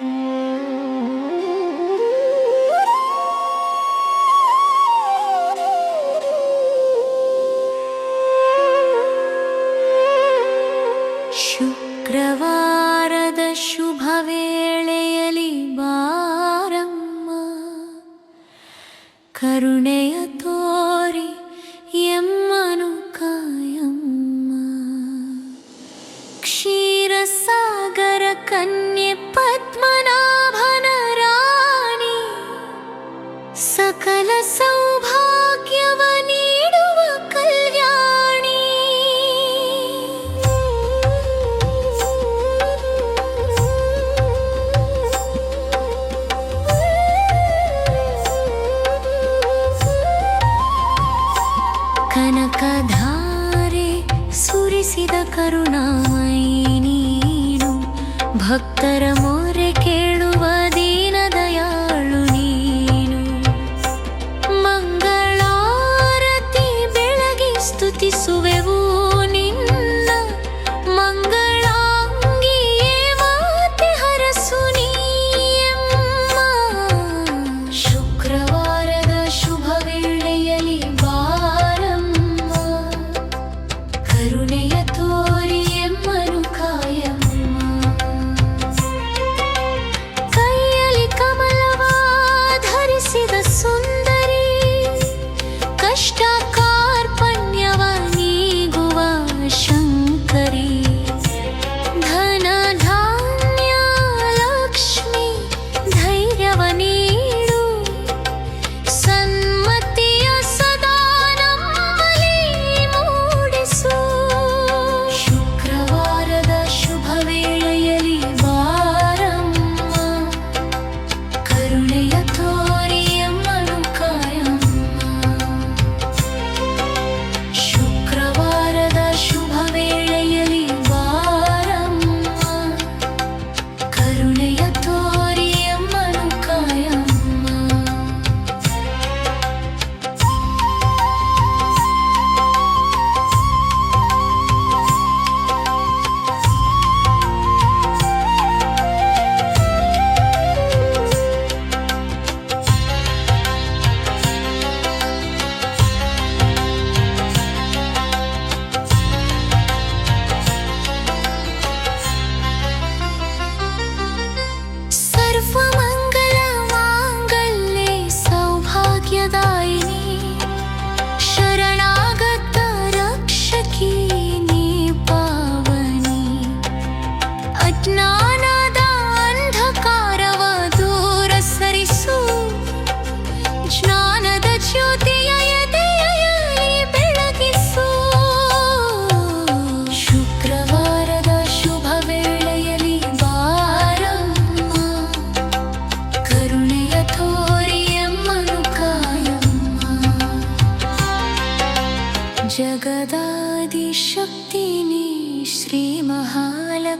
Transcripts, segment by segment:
ಶುಕ್ರವಾರದ ಶುಭ ವೇಳೆಯಲ್ಲಿ ಬಾರಮ್ಮ ಕರುಣೆಯ ತೋರಿ ಎಮ್ಮನು ಕಾಯಮ್ಮ. ಕ್ಷೀರಸ कन्ये पद्मनाभनराणि सकल सौभाग्ये कल्याणि। कनकधारे सुरिसिद करुणामयी ಭಕ್ತರ ಮೂರೆ ಕೇಳು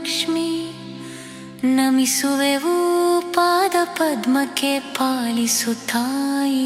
ಲಕ್ಷ್ಮಿ ನಮಿಸುವೆವು ಪಾದ ಪದ್ಮಕ್ಕೆ ಪಾಲಿಸುತ್ತಾಯಿ